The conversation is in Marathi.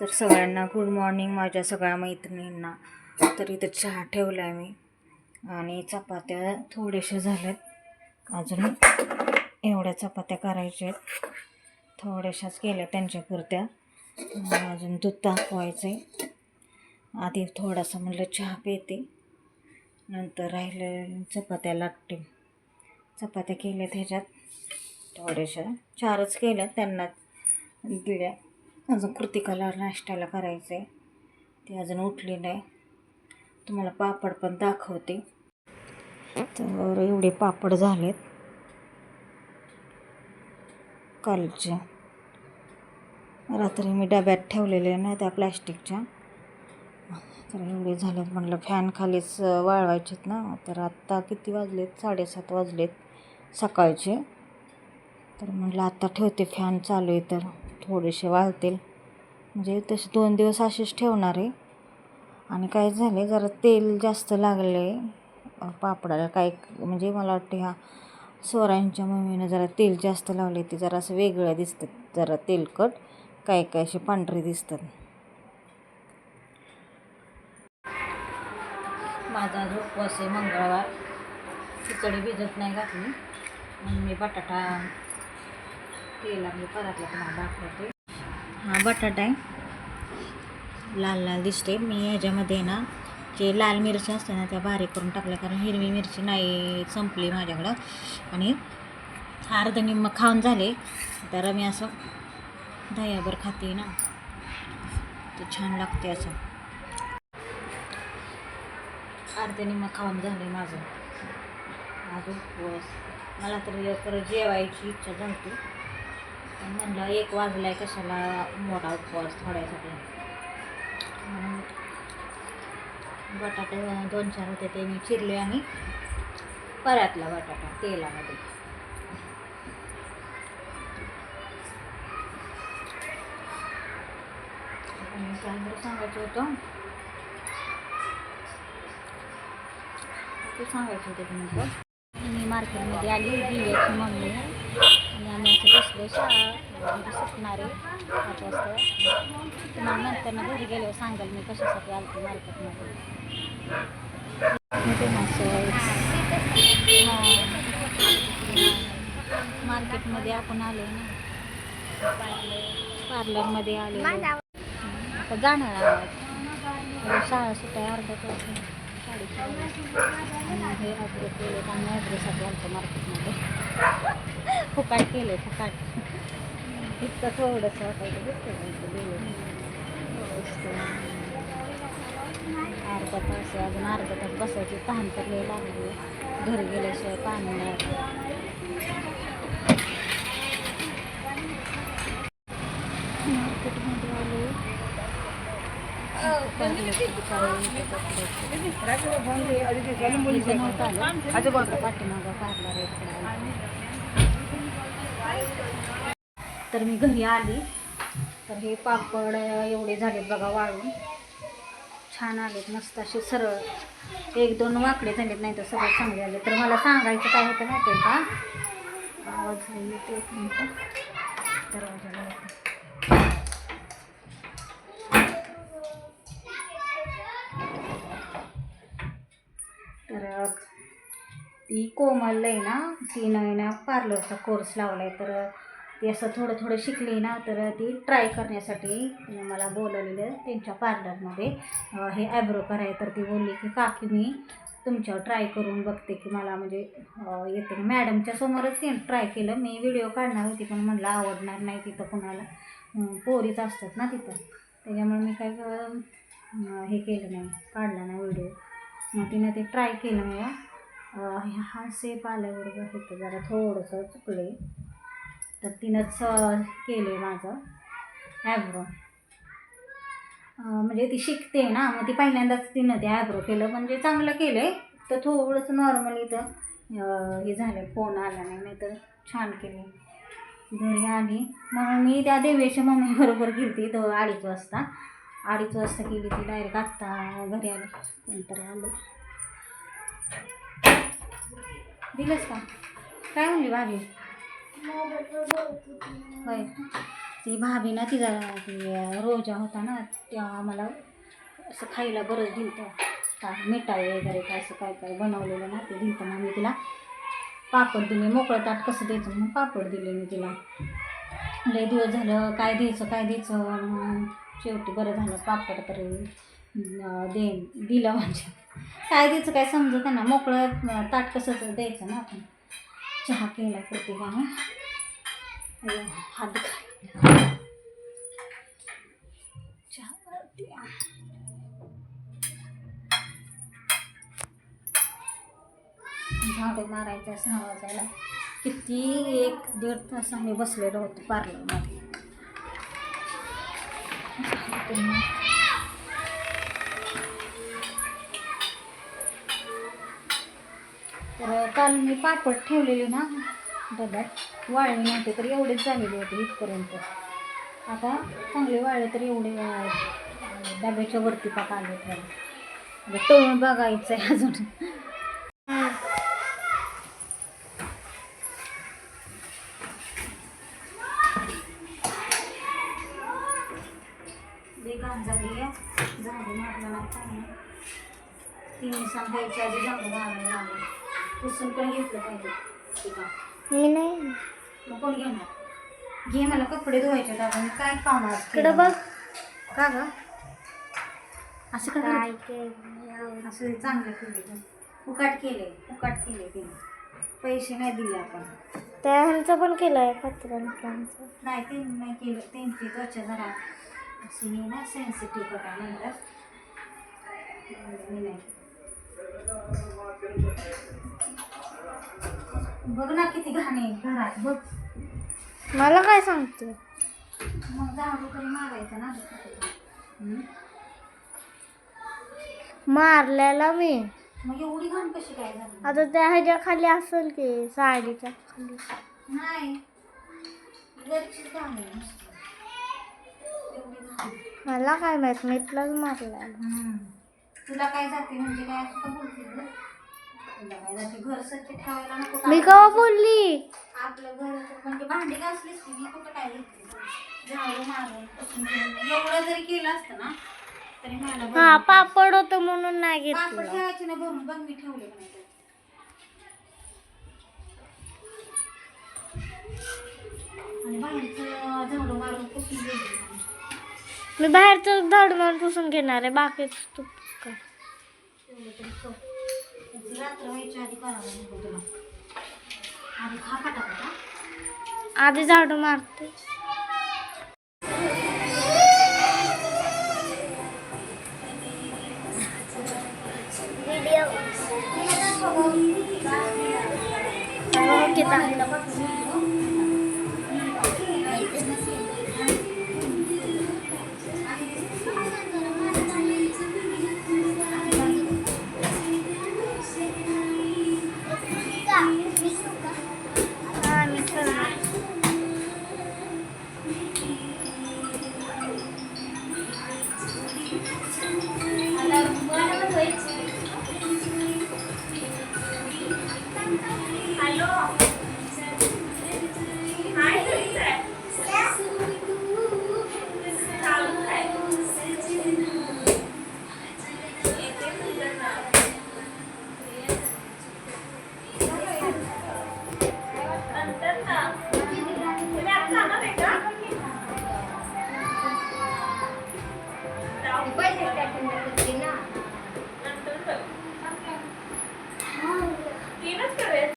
तर सगळ्यांना गुड मॉर्निंग माझ्या सगळ्या मैत्रिणींना तर इथं चहा ठेवला आहे मी आणि चपात्या थोड्याशा झाल्यात. अजून एवढ्या चपात्या करायच्या आहेत. थोड्याशाच केल्या त्यांच्यापुरत्या अजून दूध तापवायचं आहे आधी थोडासा म्हणलं चहा पिते. नंतर राहिलं चपात्या लाटते. चपात्या केल्या त्याच्यात थोड्याशा चारच केल्या त्यांना दिल्या. अजून कृतिकाला नाश्त्याला करायचं आहे ती अजून उठली नाही. तुम्हाला पापड पण दाखवते. तर एवढे पापड झालेत. कालचे. रात्री मी डब्यात ठेवलेले ना त्या प्लॅस्टिकच्या. तर एवढे झालेत म्हटलं फॅन खालीच वाळवायचेत ना. तर आत्ता किती वाजलेत? साडेसात वाजलेत सकाळचे. तर म्हटलं आत्ता ठेवते फॅन चालू आहे तर. थोडेसे वाळतील. म्हणजे तसे दोन दिवस असेच ठेवणार आहे. आणि काय झाले जरा तेल जास्त लागले पापडाला काय म्हणजे मला वाटते ह्या स्वरांच्या मम्मीनं जरा तेल जास्त लावले ते जरा असं वेगळं दिसतात जरा तेलकट काय काय असे पांढरे दिसतात. माझा झोप उपवास आहे मंगळवार खिचडी भिजत नाही घातली. मग मी बटाटा केला तुम्हाला दाखवते. हा बटाटा आहे. लाल लाल दिसते मी ह्याच्यामध्ये ना जे लाल मिरची असते ना त्या बारीक करून टाकल्या. कारण हिरवी मिरची नाही संपली माझ्याकडं. आणि अर्ध निम्म खाऊन झाले. तर मी असं दह्यावर खाते ना. ते छान लागते असं. अर्ध निम्म खाऊन झाले माझं. अजून मला तर परत जेवायची इच्छा झाली म्हणलं एक वाजला आहे कशाला मोठा उपवास थोड्यासाठी. बटाटे दोन चार होते ते मी चिरले आणि परातला बटाटा तेलामध्ये. काय सांगायचं होतं ते सांगायचं होतं तुम्ही मी मार्केटमध्ये आली दिव्याची मम्मी आणि आम्ही असं शाळा म्हणजे घरी सुटणार आहे पाच वाजता. तुम्हाला नंतर ना घरी गेल्यावर सांगाल मी कशासाठी आलते मार्केटमध्ये. ते मार्केटमध्ये आपण आलो ना. पार्लरमध्ये आलो. आता जाणार आहोत. शाळा सुटाय अर्धा तास. साडेचार. आणि हे ॲड्रेस केले त्यांनी ॲड्रेससाठी आलं मार्केटमध्ये. फुकाट केले फुकाट. इतकं थोडंसं वाटायचं अर्धा तास आहे, अजून अर्धा तास बसायची तहान तर लय लागली. घरी गेल्याशिवाय पाणी नाही मार्केटमध्ये आलो. पाठीमागं पार्लर तर मी घरी आली. तर हे पापड एवढे झालेत बघा वाळून. छान आलेत मस्त असे सरळ. एक दोन वाकडे झालेत नाही तर सगळे चांगले आले तर मला सांगायचं काय होतं माहिती आहे का? आवाज येते एक मिनटं. दरवाजाला तर ती कोमल आहे ना ती ना पार्लरचा कोर्स लावला आहे तर ती असं थोडं थोडं शिकली ना तर ती ट्राय करण्यासाठी मला बोलवलेलं त्यांच्या पार्लरमध्ये हे ॲब्रो कराय तर ती बोलली की काकी मी तुमच्यावर ट्राय करून बघते की मला म्हणजे येते मॅडमच्या समोरच ट्राय केलं. मी व्हिडिओ काढणार होती पण म्हटलं आवडणार नाही तिथं कुणाला. पोरीच असतात ना तिथं. त्याच्यामुळे मी काय हे केलं नाही काढला नाही व्हिडिओ मग तिनं ते ट्राय केलं मी हा सेप आल्याबरोबर होतं जरा थोडंसं चुकले तर तिनंच केले माझं. ॲब्रो म्हणजे ती शिकते ना मग ती पहिल्यांदाच तिनं ते ॲब्रो केलं. म्हणजे चांगलं केलं आहे तर थोडंसं नॉर्मल इथं हे झालं फोन आला नाही नाही तर छान केले घरी आली. मग मी त्या देवेच्या मम्मीबरोबर गेली तो अडीच वाजता. अडीच वाजता गेली ती डायरेक्ट आत्ता घरी आली. नंतर आलं. दिलंस का? काय म्हणली भाभी? होय. ती भाभी ना तिचा ती रोजा होता ना तेव्हा आम्हाला असं खायला बरंच दिलं काय मिठाई वगैरे काय असं काय काय बनवलेलं ना ते दिलं मग मी तिला. पापड दिले मोकळं ताट कसं द्यायचं म्हणून पापड दिले मी तिला. लय दिवस झालं काय द्यायचं काय द्यायचं मग शेवटी बरं झालं पापड तरी दे दिलं म्हणजे. काय द्यायचं काय समजत ना मोकळं ताट कसं द्यायचं ना आपण. चहा केला प्रत्येकाने हात चहा झाडे मारायचं सहा वाजायला किती एक दीड तास आम्ही बसलेलो होतो पार्लरमध्ये तर काल मी पापड ठेवलेले ना डब्यात वाळले नव्हते तर एवढेच झालेले होते इथपर्यंत. आता चांगले वाळले तर एवढे डब्याच्या वरती पाक आले तर. म्हणजे तळून बघायचं आहे अजून. लई घाण झाली आहे. झाडू मारलं नाही आधी झाडू मारायला लागलं. पुसून पण घेतलं पाहिजे. मी नाही. मग कोण घेणार? घे मला कपडे धुवायचे मी काय काम इकडं केलं? बघ. का ग? असं का काय? केलं? असं चांगलं केले फुकाट केले फुकाट केले तिने. पैसे नाही दिले आपण. त्या ह्यांचं पण केलंय पत्रांचं नाही ते नाही केलं. त्यांची त्वचा जरा अशी नाही ना सेन्सिटिव्ह बघा म्हणतात मी नाही. बघ ना किती घाण आहे घरात बघ. मला काय सांगते? मग झाडू तरी मारायचं ना? मारलेला मी. मग एवढी घाण कशी काय झाली? आता त्या ह्याच्या खाली असेल की साडीच्या खाली. नाही. घरचीच घाण आहे नुसती. एवढी घाण. मला काय माहीत मी इथलाच मारलेला. तुला काय जाते म्हणजे काय असं बोलते का? मी कवा बोलली? आपलं घर म्हणजे भांडी घासलीस की मी कुठं काय घेतली? झाडू मारून पुसून घेऊन. एवढं जरी केलं असतं ना तरी मला बरं. हा पापड होतं म्हणून नाही पापड घेतलं ठेवायचे ना भरून बघ मी ठेवले का नाही बाहेरचं मी बाहेरचं झाड मारून पुसून घेणार आहे. बाकीच तू कर. तेवढं तरी कर. त्याची रात्र व्हायच्या आधी करावं तुला आधी खा आधी झाडू मारते